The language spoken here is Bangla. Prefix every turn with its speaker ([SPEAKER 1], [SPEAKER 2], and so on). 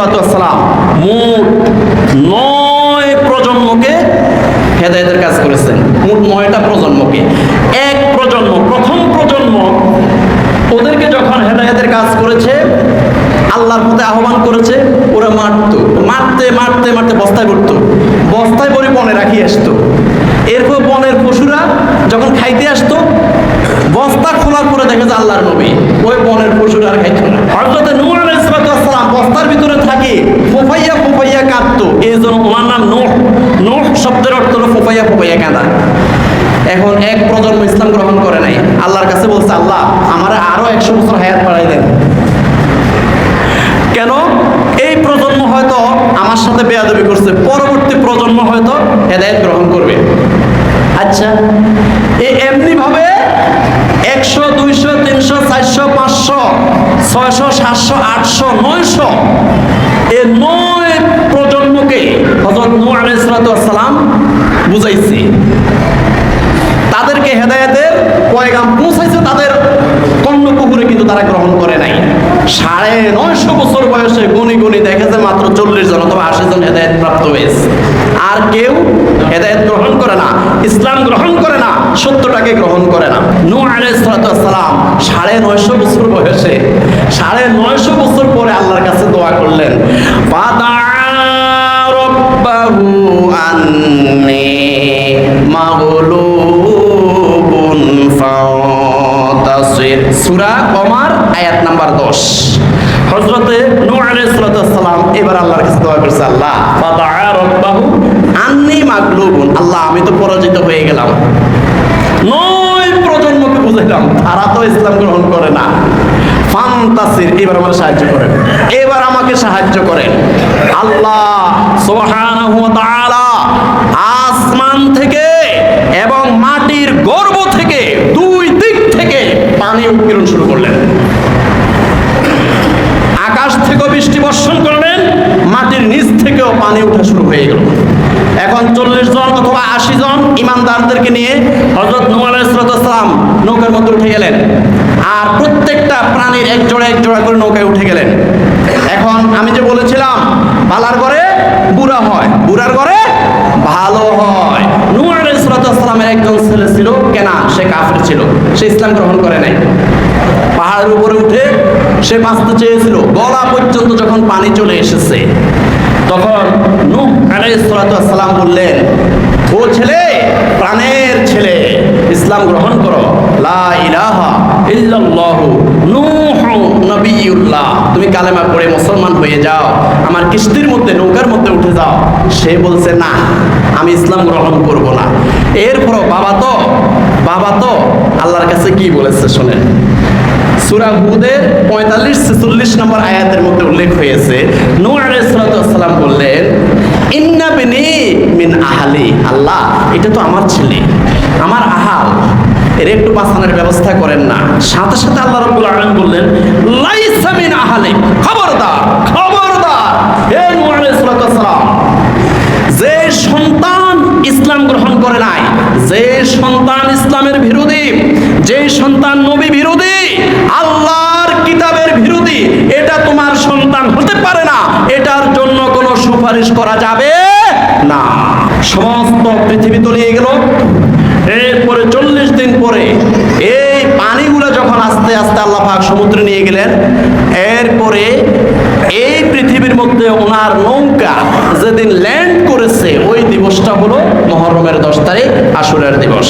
[SPEAKER 1] আলাইসালাম মোট নয় প্রজন্মকে হেদায়তের কাজ করেছেন। মোট নয়টা প্রজন্মকে। এক প্রজন্ম, প্রথম প্রজন্ম ওদেরকে যখন হেদায়তের কাজ করেছে, আল্লাহর পথে আহ্বান করেছে, ওরা মারতো। মারতে মারতে মারতে বস্তায় পড়তো বস্তায় পরে বনে রাখি আসতো। এরপর বনের পশুরা যখন খাইতে আসতো, বস্তা খোলার পরে দেখে যে আল্লাহর নবী। ওই বনের পশুরা আর খাইতো না হযরত নূহ আলাইহিস সালাম বস্তার ভিতরে থাকে, ফুফাইয়া ফুফাইয়া কাঁদতো। এই জন্য ওনার নাম নোহ নোহ শব্দের অর্থ হলো ফুফাইয়া ফুফাইয়া কাঁদা। এখন এক প্রজন্ম ইসলাম গ্রহণ করে নাই। আল্লাহর কাছে বলছে, আল্লাহ, আমার আরও একশো বছর হায়াত বাড়াই দেন। কেন? এই প্রজন্ম হয়তো আমার সাথে বেয়াদবি করছে। পরবর্তী প্রজন্ম হয়তো হেদায়ত ছয়শো, সাতশো, আটশো, নয়শো। এ নয় প্রজন্মকে হজরত বুঝাইছে। তাদেরকে হেদায়েতের পয়গাম পৌঁছাইছে, তাদের কর্ণকুহুরে কিন্তু তারা গ্রহণ করে নাই। সাড়ে নয়শো বছর বয়সে গুনি গুনি দেখেছে মাত্র চল্লিশ জন অথবা আশি জন হেদায়ত প্রাপ্ত হয়েছে। আর কেউ হেদায়ত গ্রহণ করে না, ইসলাম গ্রহণ করে না, সত্যটাকে গ্রহণ করে না। নু আলাইসালাম সাড়ে নয়শো বছর সাড়ে নয়শো বছর পরে আল্লাহর কাছে দোয়া করলেন পাদা রব্বাহু আন্নি মাগলুবুন ফাতাসির। সূরা কমার আয়াত নাম্বার 10 হযরতে নূহ আলাইহিস সালাম এবার আল্লাহর কাছে দোয়া করছে, আল্লাহ ফাদা রব্বাহু আন্নি মাগলুবুন। আল্লাহ, আমি তো পরাজিত হয়ে গেলাম। নয় প্রজন্মকে বুঝাইলাম, তারা তো ইসলাম গ্রহণ করে না। ফান্তাসির এবার আমার সাহায্য করেন। এবার আমাকে সাহায্য করেন। আল্লাহ সুবহানাহু ওয়া তাআলা আসমান থেকে এবং মাটির গর্ভ থেকে দুই দিক থেকে পানি উৎপীড়ন শুরু করলেন। আকাশ থেকেও বৃষ্টি বর্ষণ করলেন মাটির নিচ থেকেও পানি ওঠা শুরু হয়ে গেল। এখন চল্লিশ জন অথবা আশি জন ইমানদারদেরকে নিয়ে হজরত নুয়ালাম নৌকার মধ্যে উঠে গেলেন। আর প্রত্যেকটা প্রাণীর এক জোড়া এক জোড়া করে নৌকায় উঠে গেলেন এখন আমি যে বলেছিলাম পালার ঘরে বুড়া হয় বুড়ার ঘরে ভালো হয় নূহ আলাইহিসসালামের একজন ছেলে ছিল, কেনা, সে কাফের ছিল। সে ইসলাম গ্রহণ করে নাই। পাহাড়ের উপরে উঠে সে বাঁচতে চেয়েছিল। গলা পর্যন্ত যখন পানি চলে এসেছে, তখন নূহ আলাইহিসসালাম বললেন, ও ছেলে, প্রাণের ছেলে, ইসলাম গ্রহণ করো। লা ইলাহা ইল্লাল্লাহু, নূহু নবিয়ুল্লাহ। তুমি কালেমা পড়ে মুসলমান হয়ে যাও। আমার কিস্তির মধ্যে, নৌকার মধ্যে উঠে যাও। সে বলছে, না, আমি ইসলাম গ্রহণ করব না। এরপরও বাবা তো বাবা তো আল্লাহর কাছে কি বলেছে শোনেন। সুরা হুদের পঁয়তাল্লিশ ছেচল্লিশ নম্বর আয়াতের মধ্যে উল্লেখ হয়েছে নূ আলাইসালাম বললেন, ইন্না বিনি মিন আহালি আল্লাহ, এটা তো আমার ছেলে, আমার আহাল, এর একটু বাঁচানোর ব্যবস্থা করেন না। সাথে সাথে আল্লাহ রব্বুল আলামিন বললেন, লাইসা মিন আহালি খবরদার। যে সন্তান ইসলামের বিরোধী, যে সন্তান নবী বিরোধী, আল্লাহর কিতাবের বিরোধী, এটা তোমার সন্তান হতে পারে না। এটার জন্য কোনো সুপারিশ করা যাবে না। সমস্ত পৃথিবী তলিয়ে গেল। এরপরে চল্লিশ দিন পরে যখন আস্তে আস্তে আল্লাহ পাক সমুদ্রে নিয়ে গেলেন। এরপরে এই পৃথিবীর মধ্যে ওনার নৌকা যেদিন ল্যান্ড করেছে, ওই দিবসটা হলো মহরমের দশ তারিখ, আসরের দিবস।